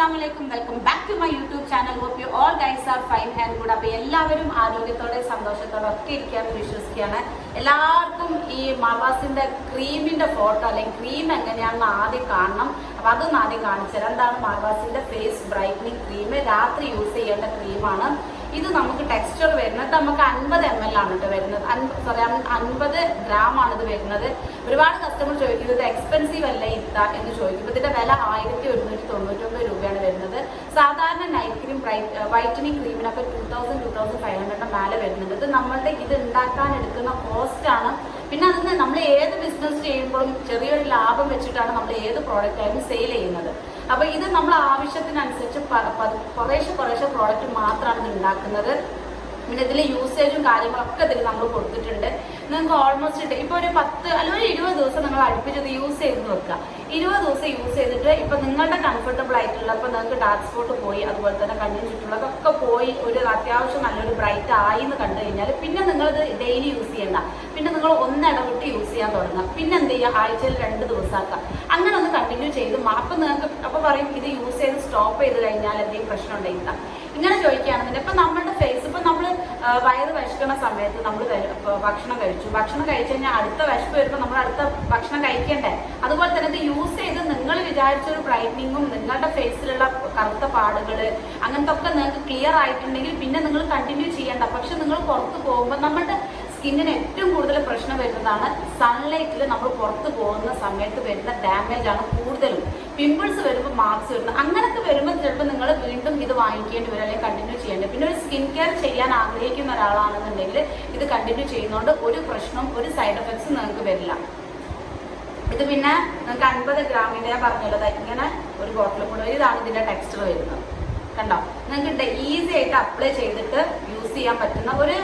അസ്സാം വലൈക്കും welcome back to my YouTube channel hope you all guys are fine and good അപ്പോൾ എല്ലാവരും ആരോഗ്യത്തോടെ സന്തോഷത്തോടെ ഒക്കെ ഇരിക്കാമെന്ന് വിശ്വസിക്കുകയാണ്. എല്ലാവർക്കും ഈ മാവാസിന്റെ ക്രീമിന്റെ ഫോട്ടോ അല്ലെങ്കിൽ ക്രീം എങ്ങനെയാണെന്ന് ആദ്യം കാണണം. അപ്പോൾ അതൊന്ന് ആദ്യം കാണിച്ചു എന്താണ് മാവാസിന്റെ ഫേസ് ബ്രൈറ്റനിങ് ക്രീം? രാത്രി യൂസ് ചെയ്യേണ്ട ക്രീമാണ്. ഇത് നമുക്ക് ടെക്സ്ചർ വരുന്നത്. നമുക്ക് അൻപത് എം എൽ ആണ് കേട്ടോ വരുന്നത്. സോറി അൻപത് ഗ്രാം ആണ് ഇത് വരുന്നത്. ഒരുപാട് കസ്റ്റമർ ചോദിക്കുന്നത് ഇത് എക്സ്പെൻസീവ് അല്ല ഇത്ത എന്ന് ചോദിക്കും. ഇതിന്റെ വില ആയിരത്തി ഒരുന്നൂറ്റി തൊണ്ണൂറ്റൊമ്പത് രൂപയാണ് വരുന്നത്. സാധാരണ night cream whitening ക്രീമിനൊക്കെ two thousand two thousand five hundred മേലെ വരുന്നുണ്ട് ഇത് നമ്മളുടെ ഇത് ഉണ്ടാക്കാൻ എടുക്കുന്ന കോസ്റ്റ് ആണ്. പിന്നെ അതിന് നമ്മൾ ഏത് ബിസിനസ് ചെയ്യുമ്പോഴും ചെറിയൊരു ലാഭം വെച്ചിട്ടാണ് നമ്മൾ ഏത് പ്രോഡക്റ്റ് ആയാലും സെയിൽ ചെയ്യുന്നത്. അപ്പൊ ഇത് നമ്മൾ ആവശ്യത്തിനനുസരിച്ച് കുറേശ്ശെ കുറേശ്ശെ പ്രോഡക്റ്റ് മാത്രമാണ് ഇത് ഉണ്ടാക്കുന്നത് പിന്നെ ഇതിൽ യൂസേജും കാര്യങ്ങളൊക്കെ ഇതിൽ നമ്മൾ കൊടുത്തിട്ടുണ്ട്. നിങ്ങൾക്ക് ഓൾമോസ്റ്റ് ഇപ്പൊ ഒരു പത്ത് അല്ലെങ്കിൽ ഒരു ഇരുപത് ദിവസം നിങ്ങൾ അടുപ്പിച്ചത് യൂസ് ചെയ്ത് നോക്കുക ഇരുപത് ദിവസം യൂസ് ചെയ്തിട്ട് ഇപ്പൊ നിങ്ങളുടെ കംഫർട്ടബിൾ ആയിട്ടുള്ള ഇപ്പൊ നിങ്ങൾക്ക് ഡാർക്ക് സ്പോട്ട് പോയി അതുപോലെ തന്നെ കണ്ണിന് ചുറ്റുള്ളതൊക്കെ പോയി ഒരു അത്യാവശ്യം നല്ലൊരു ബ്രൈറ്റ് ആയി എന്ന് കണ്ടു കഴിഞ്ഞാൽ പിന്നെ നിങ്ങളിത് ഡെയിലി യൂസ് ചെയ്യണ്ട. പിന്നെ നിങ്ങൾ ചെയ്യാൻ തുടങ്ങാം. പിന്നെ എന്ത് ചെയ്യുക ആഴ്ചയിൽ രണ്ട് ദിവസമാക്കുക അങ്ങനെ ഒന്ന് കണ്ടിന്യൂ ചെയ്ത് മാപ്പ് നിങ്ങൾക്ക് അപ്പൊ പറയും ഇത് യൂസ് ചെയ്ത് സ്റ്റോപ്പ് ചെയ്ത് കഴിഞ്ഞാൽ എന്തെങ്കിലും പ്രശ്നം ഉണ്ടായില്ല ഇങ്ങനെ ചോദിക്കുകയാണെന്നുണ്ടെങ്കിൽ ഇപ്പൊ നമ്മുടെ ഫേസ് ഇപ്പൊ നമ്മൾ വയറ് വിശക്കണ സമയത്ത് നമ്മൾ ഭക്ഷണം കഴിച്ചു. ഭക്ഷണം കഴിച്ചു കഴിഞ്ഞാൽ അടുത്ത വിശപ്പ് വരുമ്പോൾ നമ്മൾ അടുത്ത ഭക്ഷണം കഴിക്കണ്ടേ? അതുപോലെ തന്നെ ഇത് യൂസ് ചെയ്ത് നിങ്ങൾ വിചാരിച്ച ഒരു ബ്രൈറ്റനിങ്ങും നിങ്ങളുടെ ഫേസിലുള്ള കറുത്ത പാടുകൾ അങ്ങനത്തെ ഒക്കെ നിങ്ങൾക്ക് ക്ലിയർ ആയിട്ടുണ്ടെങ്കിൽ പിന്നെ നിങ്ങൾ കണ്ടിന്യൂ ചെയ്യണ്ട. പക്ഷെ നിങ്ങൾ പുറത്ത് പോകുമ്പോൾ നമ്മുടെ സ്കിന്നിന് ഏറ്റവും കൂടുതൽ പ്രശ്നം വരുന്നതാണ് സൺലൈറ്റിൽ നമ്മൾ പുറത്ത് പോകുന്ന സമയത്ത് വരുന്ന ഡാമേജ് ആണ് കൂടുതലും. പിമ്പിൾസ് വരുമ്പോൾ മാർക്സ് വരുന്നത്. അങ്ങനത്തെ വരുമ്പോൾ ചിലപ്പോൾ നിങ്ങൾ വീണ്ടും ഇത് വാങ്ങിക്കേണ്ടി വരും അല്ലെങ്കിൽ കണ്ടിന്യൂ ചെയ്യേണ്ടി. പിന്നെ ഒരു സ്കിൻ കെയർ ചെയ്യാൻ ആഗ്രഹിക്കുന്ന ഒരാളാണെന്നുണ്ടെങ്കിൽ ഇത് കണ്ടിന്യൂ ചെയ്യുന്നതുകൊണ്ട് ഒരു പ്രശ്നവും ഒരു സൈഡ് എഫക്ട്സും നിങ്ങൾക്ക് വരില്ല. ഇത് പിന്നെ നിങ്ങൾക്ക് അൻപത് ഗ്രാമിന്റെ പറഞ്ഞല്ലോ ഇങ്ങനെ ഒരു ബോട്ടിൽ കൂടെ ഇതാണ് ഇതിന്റെ ടെക്സ്ചർ വരുന്നത്. കണ്ടോ നിങ്ങൾക്ക് ഈസി ആയിട്ട് അപ്ലൈ ചെയ്തിട്ട് യൂസ് ചെയ്യാൻ പറ്റുന്ന ഒരു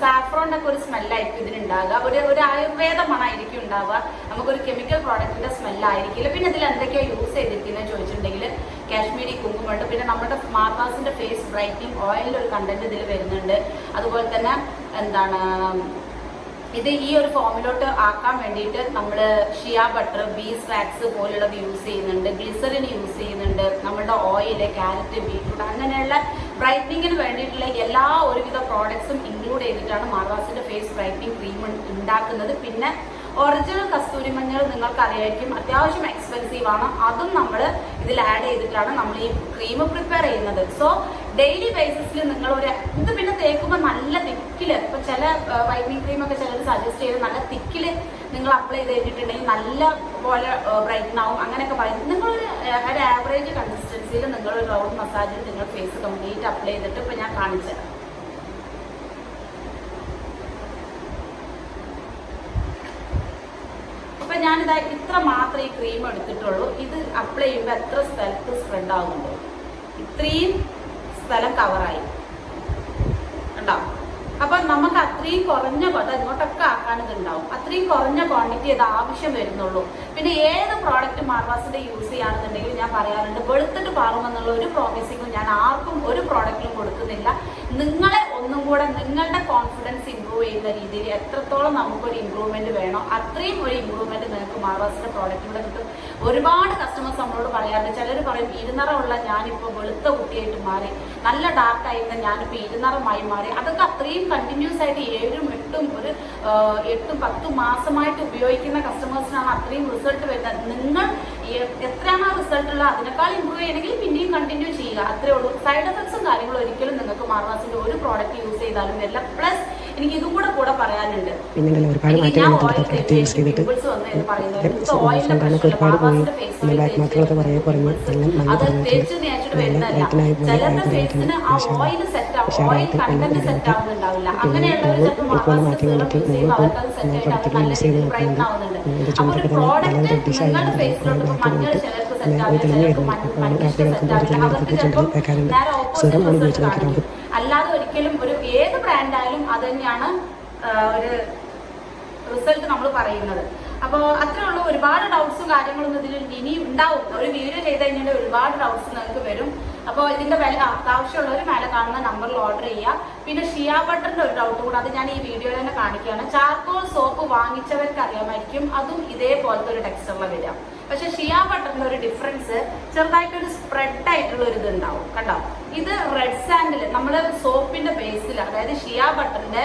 സാഫ്രോണിന്റെ ഒക്കെ ഒരു സ്മെല്ലായിരിക്കും ഇതിനുണ്ടാകുക ഒരു ഒരു ആയുർവേദ മണമായിരിക്കും ഉണ്ടാവുക. നമുക്കൊരു കെമിക്കൽ പ്രോഡക്റ്റിന്റെ സ്മെല്ലായിരിക്കില്ല പിന്നെ ഇതിൽ എന്തൊക്കെയാ യൂസ് ചെയ്തിരിക്കുന്നത് ചോദിച്ചിട്ടുണ്ടെങ്കിൽ കാശ്മീരി കുങ്കുമുണ്ട് പിന്നെ നമ്മുടെ മാതാസിന്റെ ഫേസ് ബ്രൈറ്റിംഗ് ഓയിലിന്റെ ഒരു കണ്ടന്റ് ഇതിൽ വരുന്നുണ്ട്. അതുപോലെ തന്നെ എന്താണ് ഇത് ഈ ഒരു ഫോമിലോട്ട് ആക്കാൻ വേണ്ടിയിട്ട് നമ്മൾ ഷിയ ബട്ടർ ബീസ് വാക്സ് പോലുള്ളത് യൂസ് ചെയ്യുന്നുണ്ട്. ഗ്ലിസറിൻ യൂസ് ചെയ്യുന്നുണ്ട്. നമ്മളുടെ ഓയിൽ ക്യാരറ്റ് ബീറ്റ്റൂട്ട് അങ്ങനെയുള്ള ബ്രൈറ്റനിങ്ങിന് വേണ്ടിയിട്ടുള്ള എല്ലാ ഒരുവിധ പ്രോഡക്ട്സും ഇൻക്ലൂഡ് ചെയ്തിട്ടാണ് മാർവാസിന്റെ ഫേസ് ബ്രൈറ്റനിങ് ക്രീം ഉണ്ടാക്കുന്നത്. പിന്നെ ഒറിജിനൽ കസ്തൂരി മഞ്ഞൾ നിങ്ങൾക്ക് അറിയായിരിക്കും അത്യാവശ്യം എക്സ്പെൻസീവ് ആണ്. അതും നമ്മൾ ഇതിൽ ആഡ് ചെയ്തിട്ടാണ് നമ്മൾ ഈ ക്രീം പ്രിപ്പയർ ചെയ്യുന്നത്. സോ ഡെയിലി ബേസിസിൽ നിങ്ങൾ ഒരു ഇത് പിന്നെ തേക്കുമ്പോൾ നല്ല തിക്കിൽ ഇപ്പൊ ചില വൈറ്റനിങ് ക്രീം ഒക്കെ ചിലർ സജസ്റ്റ് ചെയ്ത് നല്ല തിക്കിൽ നിങ്ങൾ അപ്ലൈ ചെയ്ത് കഴിഞ്ഞിട്ടുണ്ടെങ്കിൽ നല്ല പോലെ ബ്രൈറ്റൻ ആവും. അങ്ങനെയൊക്കെ പറയും. നിങ്ങളൊരു ഒരു ആവറേജ് കൺസിസ്റ്റൻസിയിൽ നിങ്ങൾ ഒരു റൗണ്ട് മസാജിൽ നിങ്ങൾ ഫേസ് കംപ്ലീറ്റ് അപ്ലൈ ചെയ്തിട്ട് ഇപ്പൊ ഞാൻ കാണിച്ചു തരാം. അപ്പൊ ഞാനിതാ ഇത്ര മാത്രമേ ഈ ക്രീം എടുത്തിട്ടുള്ളൂ. ഇത് അപ്ലൈ ചെയ്യുമ്പോൾ എത്ര സ്ഥലത്ത് സ്പ്രെഡ് ആകുന്നുണ്ടോ ഇത്രയും സ്ഥലം കവറായി. കണ്ടോ? അപ്പൊ നമുക്ക് അത്രയും കുറഞ്ഞ ഇങ്ങോട്ടൊക്കെ ആക്കാൻ ഇതുണ്ടാവും അത്രയും കുറഞ്ഞ ക്വാണ്ടിറ്റി അത് ആവശ്യം വരുന്നുള്ളൂ. പിന്നെ ഏത് പ്രോഡക്റ്റ് മാർവാസിന്റെ യൂസ് ചെയ്യുകയാണെന്നുണ്ടെങ്കിൽ ഞാൻ പറയാറുണ്ട് വെളുത്തിട്ട് പാറുമെന്നുള്ള ഒരു പ്രോമിസിങ്ങും ഞാൻ ആർക്കും ഒരു പ്രോഡക്റ്റിലും കൊടുക്കുന്നില്ല. നിങ്ങളെ ഒന്നും കൂടെ നിങ്ങളുടെ കോൺഫിഡൻസ് ഇമ്പ്രൂവ് ചെയ്യുന്ന രീതിയിൽ എത്രത്തോളം നമുക്കൊരു ഇമ്പ്രൂവ്മെന്റ് വേണോ അത്രയും ഒരു ഇമ്പ്രൂവ്മെന്റ് നിങ്ങൾക്ക് മാർവാസിന്റെ പ്രോഡക്റ്റിലൂടെ കിട്ടും. ഒരുപാട് കസ്റ്റമേഴ്സ് നമ്മളോട് പറയാറുണ്ട് ചിലർ പറയും ഇരുനിറമുള്ള ഞാനിപ്പോൾ വെളുത്ത കുട്ടിയായിട്ട് മാറി നല്ല ഡാർക്ക് ആയിരുന്ന ഞാനിപ്പോൾ ഇരുനിറമായി മാറി. അതൊക്കെ അത്രയും കണ്ടിന്യൂസ് ആയിട്ട് ഏഴും എട്ടും ഒരു എട്ടും പത്തും മാസമായിട്ട് ഉപയോഗിക്കുന്ന കസ്റ്റമേഴ്സിനാണ് അത്രയും റിസൾട്ട് വരുന്നത്. നിങ്ങൾ എത്രയാണ് ആ റിസൾട്ട് ഉള്ളത് അതിനേക്കാൾ ഇമ്പ്രൂവ് ചെയ്യണമെങ്കിൽ പിന്നെയും കണ്ടിന്യൂ ചെയ്യുക. അത്രേ ഉള്ളൂ. സൈഡ് എഫക്ട്സും കാര്യങ്ങളും ഒരിക്കലും നിങ്ങൾക്ക് മാർവാസിന്റെ ഒരു പ്രോഡക്റ്റ് യൂസ് ചെയ്താലും വരില്ല. പ്ലസ് എനിക്ക് ഇതും കൂടെ കൂടെ പറയാനുണ്ട്. പിന്നെ ഒരുപാട് മാറ്റങ്ങൾ യൂസ് ചെയ്തിട്ട് ഒരുപാട്. പോയി പിന്നെ ബാക്ക് മാർക്കുകളൊക്കെ കുറേ കുറഞ്ഞ് നല്ല അത് കുറഞ്ഞിട്ടുണ്ട് നല്ല ലൈറ്റിനായി പോയി ഓയിൽ സെറ്റ് ഉഷാറായിട്ട് പിന്നെ നമ്മളിപ്പോൾ പ്രൊഡക്റ്റുകൾ യൂസ് ചെയ്ത് നോക്കുന്നുണ്ട് ഇത് തെളിഞ്ഞ് അപ്പോൾ രാത്രി വെക്കാറുണ്ട് ആണ് ഉപയോഗിച്ച് അല്ലാതെ ഒരിക്കലും ഒരു ഏത് ബ്രാൻഡ് ആയാലും അത് തന്നെയാണ് ഒരു റിസൾട്ട് നമ്മൾ പറയുന്നത്. അപ്പോൾ അത്രയുള്ള ഒരുപാട് ഡൗട്ട്സും കാര്യങ്ങളൊന്നും ഇതിൽ ഇനി ഉണ്ടാവും. ഒരു വീഡിയോ ചെയ്ത് കഴിഞ്ഞാൽ ഒരുപാട് ഡൗട്ട്സ് നിങ്ങൾക്ക് വരും. അപ്പോൾ ഇതിന്റെ വില ആവശ്യമുള്ളവർ മേലെ കാണുന്ന നമ്പറിൽ ഓർഡർ ചെയ്യുക പിന്നെ ഷിയ ബട്ടറിന്റെ ഒരു ഡൗട്ട് കൂടെ അത് ഞാൻ ഈ വീഡിയോയിൽ തന്നെ കാണിക്കുകയാണ്. ചാർക്കോൾ സോപ്പ് വാങ്ങിച്ചവർക്ക് അറിയാമായിരിക്കും അതും ഇതേപോലത്തെ ഒരു ടെക്സ്റ്ററിൽ വില. പക്ഷെ ഷിയ ബട്ടറിന്റെ ഒരു ഡിഫറൻസ് ചെറുതായിട്ട് ഒരു സ്പ്രെഡ് ആയിട്ടുള്ള ഒരു ഇത് ഉണ്ടാവും കണ്ടോ? ഇത് റെഡ് സാൻഡിൽ നമ്മൾ സോപ്പിന്റെ ബേസിൽ അതായത് ഷിയ ബട്ടറിന്റെ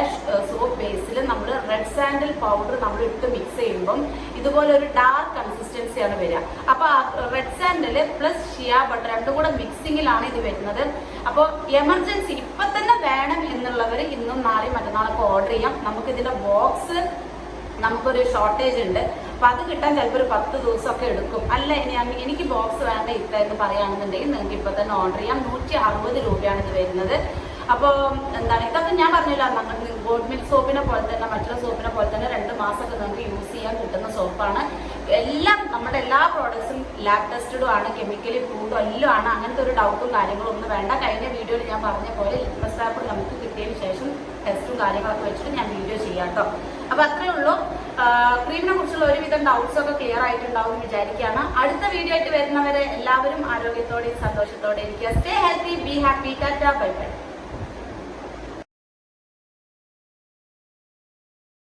സോപ്പ് ബേസിൽ നമ്മൾ റെഡ് സാൻഡിൽ പൗഡർ നമ്മൾ ഇട്ട് മിക്സ് ചെയ്യുമ്പം ഇതുപോലെ ഒരു ഡാർക്ക് കൺസിസ്റ്റൻസിയാണ് വരിക. അപ്പൊ red sandal plus shea butter രണ്ടും കൂടെ മിക്സിങ്ങിലാണ് ഇത് വരുന്നത്. അപ്പോൾ എമർജൻസി ഇപ്പൊ തന്നെ വേണം എന്നുള്ളവർ ഇന്നും നാളെയും മറ്റന്നാളൊക്കെ ഓർഡർ ചെയ്യാം. നമുക്ക് ഇതിന്റെ ബോക്സ് നമുക്കൊരു ഷോർട്ടേജ് ഉണ്ട്. അപ്പൊ അത് കിട്ടാൻ ചിലപ്പോൾ ഒരു പത്ത് ദിവസമൊക്കെ എടുക്കും. അല്ല ഇനി എനിക്ക് ബോക്സ് വേണ്ട ഇത്ര എന്ന് പറയുകയാണെന്നുണ്ടെങ്കിൽ നിങ്ങൾക്ക് ഇപ്പൊ തന്നെ ഓർഡർ ചെയ്യാം. നൂറ്റി അറുപത് രൂപയാണ് ഇത് വരുന്നത്. അപ്പോൾ എന്താണ് ഇതൊക്കെ ഞാൻ പറഞ്ഞില്ല നമ്മൾ ഗോഡ് മിൽക്ക് സോപ്പിനെ പോലെ തന്നെ മറ്റുള്ള സോപ്പിനെ പോലെ തന്നെ രണ്ട് മാസമൊക്കെ നമുക്ക് യൂസ് ചെയ്യാൻ കിട്ടുന്ന സോപ്പാണ് എല്ലാം നമ്മുടെ എല്ലാ പ്രോഡക്ട്സും ലാബ് ടെസ്റ്റഡും ആണ് കെമിക്കലി പ്രൂവ്ഡും എല്ലാം ആണ്. അങ്ങനത്തെ ഒരു ഡൗട്ടും കാര്യങ്ങളും ഒന്നും വേണ്ട. കഴിഞ്ഞ വീഡിയോയിൽ ഞാൻ പറഞ്ഞ പോലെ ലിറ്റ്മസ് പേപ്പർ നമുക്ക് കിട്ടിയതിന് ശേഷം ടെസ്റ്റും കാര്യങ്ങളൊക്കെ വെച്ചിട്ട് ഞാൻ വീഡിയോ ചെയ്യാം കേട്ടോ അപ്പൊ അത്രേ ഉള്ളൂ. ക്രീമിനെ കുറിച്ചുള്ള ഒരുവിധം ഡൗട്ട്സ് ഒക്കെ ക്ലിയർ ആയിട്ടുണ്ടാവും വിചാരിക്കുകയാണ്. അടുത്ത വീഡിയോ ആയിട്ട് വരുന്നവരെ എല്ലാവരും ആരോഗ്യത്തോടെയും സന്തോഷത്തോടെ ഇരിക്കുക. Stay healthy be happy tata bye bye